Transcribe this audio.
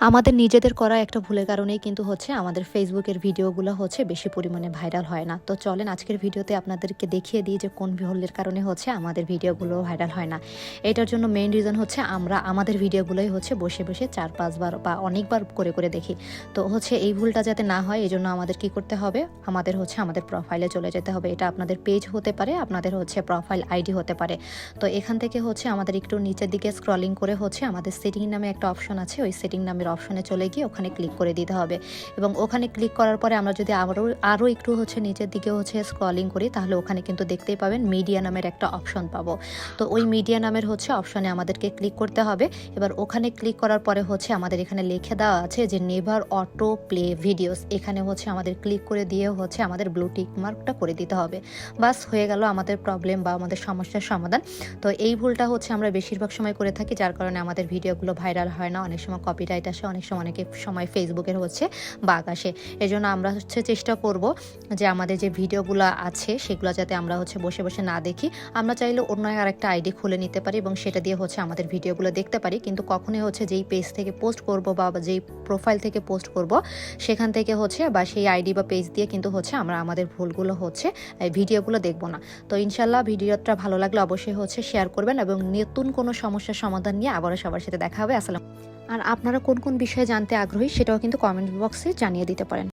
আমাদের নিজেদের করা একটা ভুলের কারণেই কিন্তু হচ্ছে আমাদের ফেসবুকের ভিডিওগুলো হচ্ছে বেশি পরিমাণে ভাইরাল হয় না। তো চলেন আজকের ভিডিওতে আপনাদেরকে দেখিয়ে দিই যে কোন ভুলের কারণে হচ্ছে আমাদের ভিডিওগুলো ভাইরাল হয় না। এটার জন্য মেইন রিজন হচ্ছে আমরা আমাদের ভিডিওগুলোই হচ্ছে বসে বসে চার, পাঁচবার বা অনেকবার করে করে দেখি। তো হচ্ছে এই ভুলটা যাতে না হয় এই জন্য আমাদের কি করতে হবে? আমাদের হচ্ছে আমাদের প্রোফাইলে চলে যেতে হবে। এটা আপনাদের পেজ হতে পারে, আপনাদের হচ্ছে প্রোফাইল আইডি হতে পারে। তো এখান থেকে হচ্ছে আমাদের একটু নিচের দিকে স্ক্রলিং করে হচ্ছে আমাদের সেটিং নামে একটা অপশন আছে, ওই সেটিং নামের অপশনে চলে গিয়ে ওখানে ক্লিক করে দিতে হবে। এবং ওখানে ক্লিক করার পরে আমরা যদি আরও আরও একটু হচ্ছে নিচের দিকে হচ্ছে স্ক্রলিং করি, তাহলে ওখানে কিন্তু দেখতেই পাবেন মিডিয়া নামের একটা অপশন পাবো। তো ওই মিডিয়া নামের হচ্ছে অপশনে আমাদেরকে ক্লিক করতে হবে। এবার ওখানে ক্লিক করার পরে হচ্ছে আমাদের এখানে লিখে দেওয়া আছে যে নেভার অটো প্লে ভিডিওস এখানে হচ্ছে আমাদের ক্লিক করে দিয়ে হচ্ছে আমাদের ব্লু টিক মার্কটা করে দিতে হবে। বাস, হয়ে গেল আমাদের প্রবলেম বা আমাদের সমস্যার সমাধান। তো এই ভুলটা হচ্ছে আমরা বেশিরভাগ সময় করে থাকি, যার কারণে আমাদের ভিডিওগুলো ভাইরাল হয় না। অনেক সময় কপিরাইট আসে অনেক সময় অনেক সময় ফেসবুকের হচ্ছে বাগ আসে জন্য আমরা হচ্ছে চেষ্টা করব যে আমাদের যে ভিডিওগুলো আছে সেগুলো যাতে আমরা হচ্ছে বসে বসে না দেখি। আমরা চাইলে অন্য আর একটা আইডি খুলে নিতে পারি এবং সেটা দিয়ে হচ্ছে আমাদের ভিডিওগুলো দেখতে পারি। কিন্তু কখনোই হচ্ছে যেই পেজ থেকে পোস্ট করব বা যেই প্রোফাইল থেকে পোস্ট করব সেখান থেকে হচ্ছে বা সেই আইডি বা পেজ দিয়ে কিন্তু হচ্ছে আমরা আমাদের ভুলগুলো হচ্ছে ভিডিওগুলো দেখব না। তো ইনশাল্লাহ ভিডিওটা ভালো লাগলে অবশ্যই হচ্ছে শেয়ার করবেন এবং নতুন কোনো সমস্যার সমাধান নিয়ে আবারও সবার সাথে দেখা হবে। আসসালাম আর আপনারা কোন কোন বিষয়ে জানতে আগ্রহী সেটাও কিন্তু কমেন্ট বক্সে জানিয়ে দিতে পারেন।